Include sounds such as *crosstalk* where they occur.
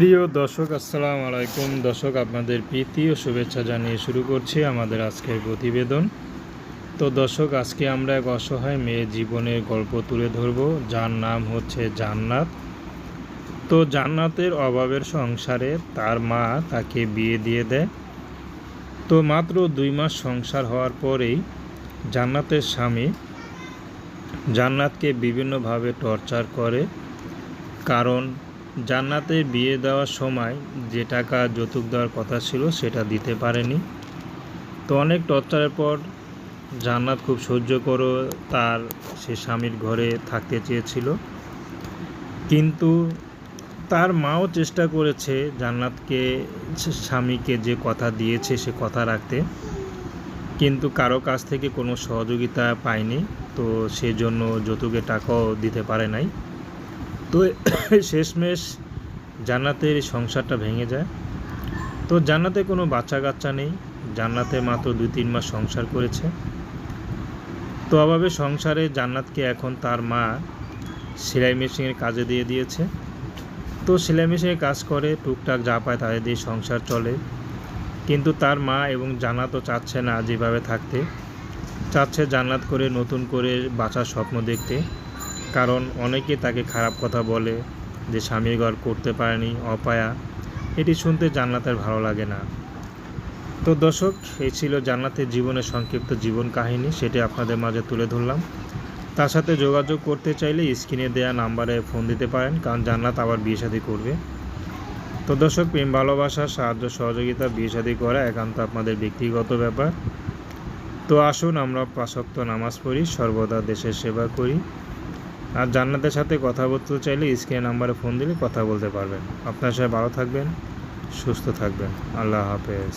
প্রিয় দর্শক, আসসালামু আলাইকুম। দর্শক, আপনাদের প্রীতি ও শুভেচ্ছা জানিয়ে শুরু করছি আমাদের আজকের প্রতিবেদন। তো দর্শক, আজকে আমরা এক অসহায় মেয়ের জীবনের গল্প তুলে ধরব। যার নাম হচ্ছে জান্নাত। তো জান্নাতের অভাবের সংসারে তার মা তাকে বিয়ে দিয়ে দেয়। তো মাত্র দুই মাস সংসার হওয়ার পরেই জান্নাতের স্বামী জান্নাতকে বিভিন্নভাবে টর্চার করে। কারণ জান্নাতের বিয়ে দেওয়ার সময় যে টাকা যৌতুক দেওয়ার কথা ছিল সেটা দিতে পারেনি। তো অনেক টর্চারের পর জান্নাত খুব সহ্য করে তার সে স্বামীর ঘরে থাকতে চেয়েছিল। কিন্তু তার মাও চেষ্টা করেছে জান্নাতকে স্বামীকে যে কথা দিয়েছে সে কথা রাখতে। কিন্তু কারও কাছ থেকে কোনো সহযোগিতা পায়নি, তো সেজন্য যৌতুকের টাকাও দিতে পারে নাই। তো *coughs* শেষমেশ জান্নাতের সংসারটা ভেঙে যায়। তো জান্নাতে কোনো বাচ্চা কাচ্চা নেই। জান্নাতে মাত্র দুই তিন মাস সংসার করেছে। তো অভাবে সংসারে জান্নাতকে এখন তার মা সেলাই মেশিনের কাজে দিয়ে দিয়েছে। তো সেলাই মেশিনে কাজ করে, টুকটাক যা পায় তাদের দিয়ে সংসার চলে। কিন্তু তার মা এবং জান্নাতও চাচ্ছে না যেভাবে থাকতে। চাচ্ছে জান্নাত করে নতুন করে বাঁচার স্বপ্ন দেখতে। কারণ অনেকে তাকে খারাপ কথা বলে যে স্বামীর ঘর করতে পারেনি, অপায়া। এটি শুনতে জান্নাতের ভালো লাগে না। তো দর্শক, এই ছিল জান্নাতের জীবনের সংক্ষিপ্ত জীবন কাহিনী, সেটি আপনাদের মাঝে তুলে ধরলাম। তার সাথে যোগাযোগ করতে চাইলে স্ক্রিনে দেওয়া নাম্বারে ফোন দিতে পারেন, কারণ জান্নাত আবার বিয়ে শাদী করবে। তো দর্শক, প্রেম, ভালোবাসা, সাহায্য, সহযোগিতা, বিয়ে শাদী করা একান্ত আপনাদের ব্যক্তিগত ব্যাপার। তো আসুন আমরা পাশক্ত নামাজ পড়ি, সর্বদা দেশের সেবা করি। আর জান্নাতের সাথে কথা বলতে চাইলে স্ক্রিন নাম্বারে ফোন দিলে কথা বলতে পারবেন। আপনার সাথে ভালো থাকবেন, সুস্থ থাকবেন। আল্লাহ হাফেজ।